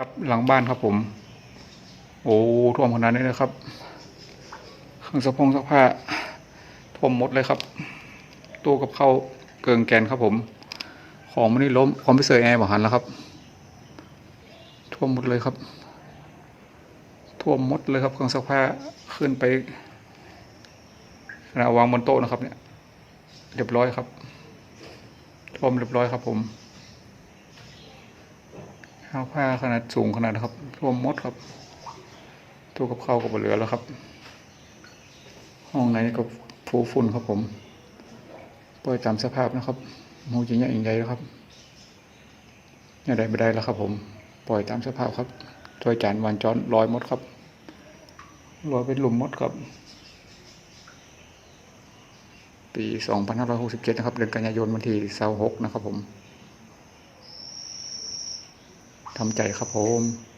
ครับหลังบ้านครับผม โอ้ท่วมขนาดนี้เลยครับเครื่องซักพงซักผ้าท่วมหมดเลยครับตู้กับเข้าเกิงแกนครับผม ของมันนี่ล้มคอมพิวเตอร์แอร์บอหันแล้วครับ ท่วมหมดเลยครับ ท่วมหมดเลยครับเครื่องซักผ้าขึ้นไปขณะวางบนโต๊ะนะครับเนี่ยเรียบร้อยครับ ท่วมเรียบร้อยครับผม ข้าวผ้าขนาดสูงขนาดครับท่วมมดครับตู้กับข้าวก็บเหลือแล้วครับ ห้องไหนก็ฟูฝุ่นครับผมปล่อยตามสภาพนะครับมูจริงอย่างใหญ่แล้วครับอย่างใดไม่ได้แล้วครับ ผม ปล่อยตามสภาพครับถ้วยจานวานจอนลอยมดครับลอยเป็นหลุมมดครับ ปี 2567 นะครับ เดือนกันยายนวันที่26นะครับผม ทำใจครับผม